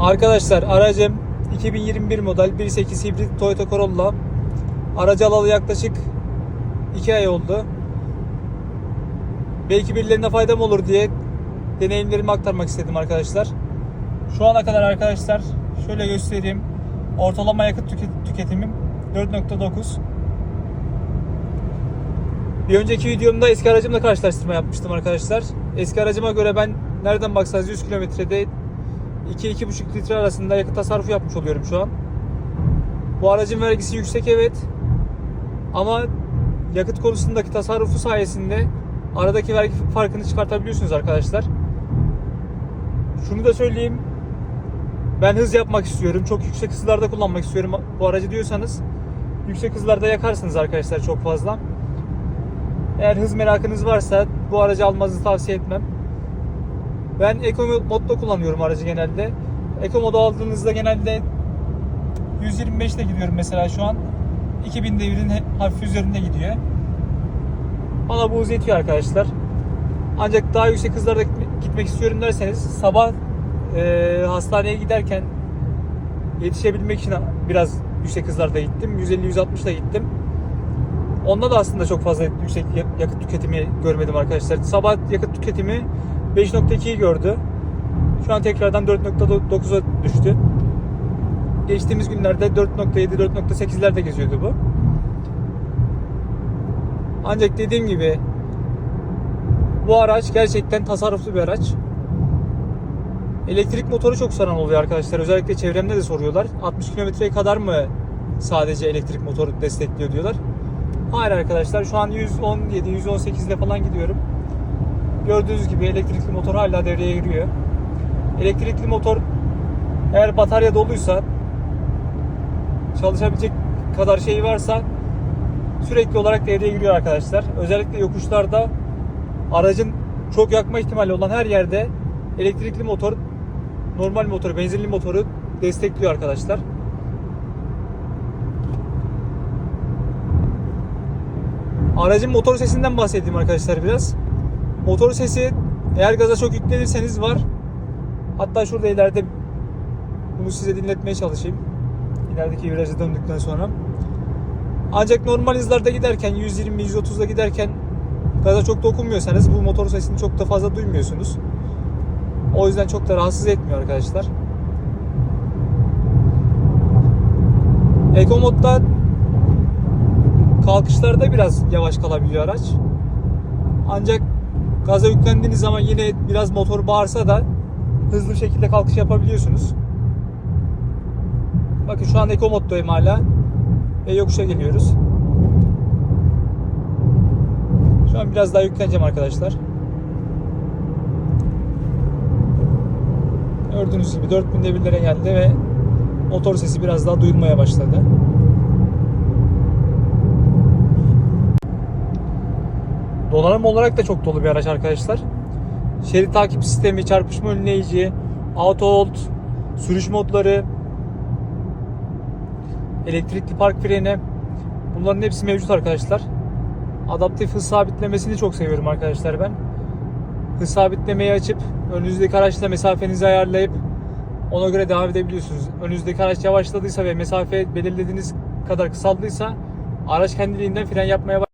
Arkadaşlar aracım 2021 model 1.8 hibrit Toyota Corolla. Aracı alalı yaklaşık 2 ay oldu. Belki birilerine faydam olur diye deneyimlerimi aktarmak istedim arkadaşlar. Şu ana kadar arkadaşlar şöyle göstereyim. Ortalama yakıt tüket- tüketimim 4.9. Bir önceki videomda eski aracımla karşılaştırma yapmıştım arkadaşlar. Eski aracıma göre ben nereden baksanız 100 kilometrede 2-2,5 litre arasında yakıt tasarrufu yapmış oluyorum şu an. Bu aracın vergisi yüksek evet. Ama yakıt konusundaki tasarrufu sayesinde aradaki vergi farkını çıkartabiliyorsunuz arkadaşlar. Şunu da söyleyeyim. Ben hız yapmak istiyorum. Çok yüksek hızlarda kullanmak istiyorum bu aracı diyorsanız yüksek hızlarda yakarsınız arkadaşlar çok fazla. Eğer hız merakınız varsa bu aracı almanızı tavsiye etmem. Ben Eco modda kullanıyorum aracı genelde. Eco modu aldığınızda genelde 125 ile gidiyorum mesela şu an. 2000 devrin he- hafif üzerinde gidiyor. Bana bu hız yetiyor arkadaşlar. Ancak daha yüksek hızlarda gitme- gitmek istiyorum derseniz sabah e, hastaneye giderken yetişebilmek için biraz yüksek hızlarda gittim. 150-160 ile gittim. Onda da aslında çok fazla yüksek ya- yakıt tüketimi görmedim arkadaşlar. Sabah yakıt tüketimi 5.2'yi gördü. Şu an tekrardan 4.9'a düştü. Geçtiğimiz günlerde 4.7, 4.8'lerde geziyordu bu. Ancak dediğim gibi bu araç gerçekten tasarruflu bir araç. Elektrik motoru çok soran oluyor arkadaşlar. Özellikle çevremde de soruyorlar. 60 kilometreye kadar mı sadece elektrik motoru destekliyor diyorlar. Hayır arkadaşlar şu an 117, 118 ile falan gidiyorum. Gördüğünüz gibi elektrikli motor hala devreye giriyor. Elektrikli motor eğer batarya doluysa çalışabilecek kadar şey varsa sürekli olarak devreye giriyor arkadaşlar. Özellikle yokuşlarda aracın çok yakma ihtimali olan her yerde elektrikli motor normal motoru, benzinli motoru destekliyor arkadaşlar. Aracın motor sesinden bahsedeyim arkadaşlar biraz. Motor sesi eğer gaza çok yüklenirseniz var. Hatta şurada ileride bunu size dinletmeye çalışayım. İlerideki virajı döndükten sonra. Ancak normal hızlarda giderken 120-130'da giderken gaza çok dokunmuyorsanız bu motor sesini çok da fazla duymuyorsunuz. O yüzden çok da rahatsız etmiyor arkadaşlar. Eco modda kalkışlarda biraz yavaş kalabiliyor araç. Ancak gaza yüklendiğiniz zaman yine biraz motor bağırsa da hızlı şekilde kalkış yapabiliyorsunuz. Bakın şu an Eco moddayım hala ve yokuşa geliyoruz. Şu an biraz daha yükleneceğim arkadaşlar. Gördüğünüz gibi 4000 devirlere geldi ve motor sesi biraz daha duyulmaya başladı. Donanım olarak da çok dolu bir araç arkadaşlar. Şerit takip sistemi, çarpışma önleyici, auto hold, sürüş modları, elektrikli park freni bunların hepsi mevcut arkadaşlar. Adaptif hız sabitlemesini çok seviyorum arkadaşlar ben. Hız sabitlemeyi açıp önünüzdeki araçla mesafenizi ayarlayıp ona göre devam edebiliyorsunuz. Önünüzdeki araç yavaşladıysa ve mesafe belirlediğiniz kadar kısaldıysa araç kendiliğinden fren yapmaya